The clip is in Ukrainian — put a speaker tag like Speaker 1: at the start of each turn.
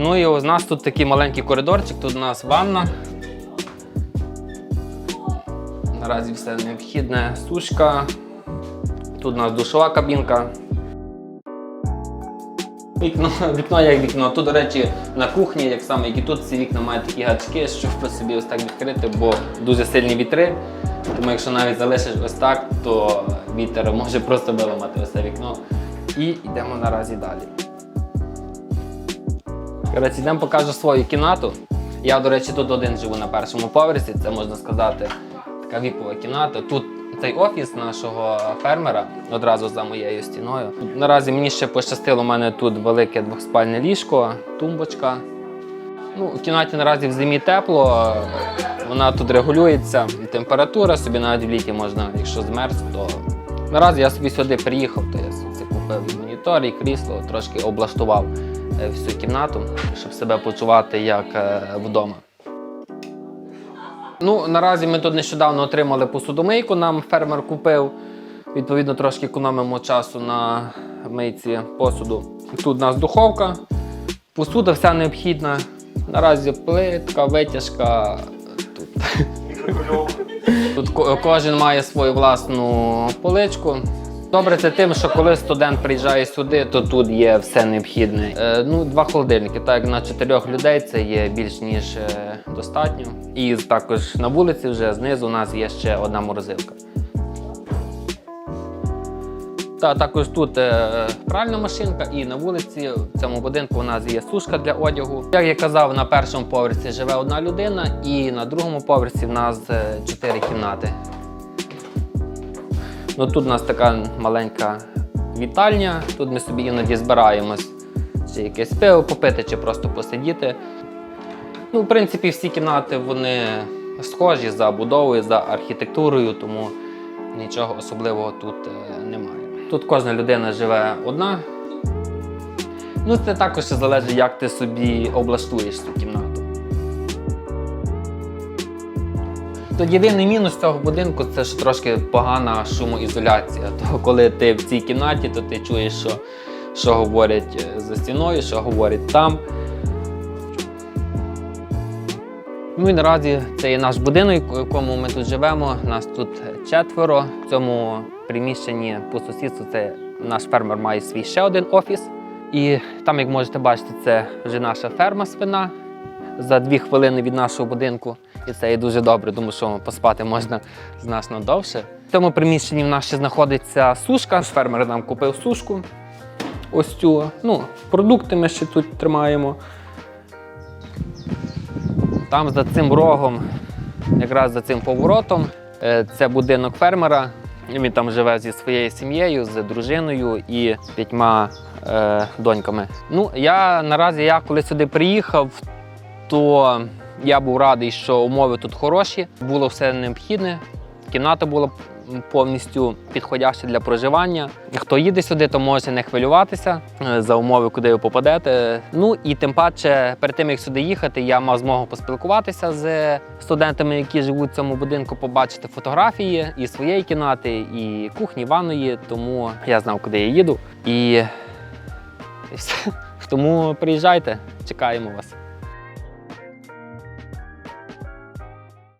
Speaker 1: Ну і у нас тут такий маленький коридорчик, тут у нас ванна. Наразі все необхідне. Сушка. Тут у нас душова кабінка. Вікно, вікно як вікно. Тут, до речі, на кухні, як саме, як і тут, ці вікна мають такі гачки, щоб собі ось так відкрити, бо дуже сильні вітри. Тому якщо навіть залишиш ось так, то вітер може просто виламати ось вікно. І йдемо наразі далі. Коротше, йдемо покажу свою кімнату. Я, до речі, тут один живу на першому поверсі, це можна сказати така віпова кімната. Тут цей офіс нашого фермера одразу за моєю стіною. Наразі мені ще пощастило, у мене тут велике двохспальне ліжко, тумбочка. Ну, в кімнаті наразі в зимі тепло, вона тут регулюється, температура собі навіть в літі можна, якщо змерз, то наразі я собі сюди приїхав, то я собі купив монітор, і крісло, трошки облаштував всю кімнату, щоб себе почувати як е, вдома. Ну, наразі ми тут нещодавно отримали посудомийку, нам фермер купив. Відповідно, трошки економимо часу на мийці посуду. Тут у нас духовка, посуда вся необхідна. Наразі плитка, витяжка. Тут, тут кожен має свою власну поличку. Добре, це тим, що коли студент приїжджає сюди, то тут є все необхідне. Е, ну, два холодильники. Так як на чотирьох людей це є більш ніж е, достатньо. І також на вулиці вже знизу у нас є ще одна морозилка. Та також тут е, пральна машинка, і на вулиці в цьому будинку у нас є сушка для одягу. Як я казав, на першому поверсі живе одна людина, і на другому поверсі в нас е, чотири кімнати. Ну, тут у нас така маленька вітальня, тут ми собі іноді збираємось чи якесь пиво попити, чи просто посидіти. Ну, в принципі, всі кімнати вони схожі за будовою, за архітектурою, тому нічого особливого тут е, немає. Тут кожна людина живе одна. Ну, це також залежить, як ти собі облаштуєш цю кімнату. Єдиний мінус цього будинку це ж трошки погана шумоізоляція. То коли ти в цій кімнаті, то ти чуєш, що, що говорять е, за стіною, що говорять там. Ну і наразі це є наш будинок, в якому ми тут живемо. Нас тут четверо. В цьому приміщенні по сусідству це наш фермер має свій ще один офіс. І там, як можете бачити, це вже наша ферма свина за дві хвилини від нашого будинку. І це є дуже добре, тому що поспати можна значно довше. В цьому приміщенні в нас ще знаходиться сушка. Фермер нам купив сушку. Ось цю. Ну, продукти ми ще тут тримаємо. Там за цим рогом, якраз за цим поворотом, е, це будинок фермера. Він там живе зі своєю сім'єю, з дружиною і п'ятьма е, доньками. Ну, я наразі, я коли сюди приїхав, то я був радий, що умови тут хороші, було все необхідне. Кімната була повністю підходяща для проживання. Хто їде сюди, то може не хвилюватися е, за умови, куди ви попадете. Ну і тим паче, перед тим як сюди їхати, я мав змогу поспілкуватися з студентами, які живуть в цьому будинку, побачити фотографії і своєї кімнати, і кухні, ванної. Тому я знав, куди я їду. І, і все. Тому приїжджайте, чекаємо вас.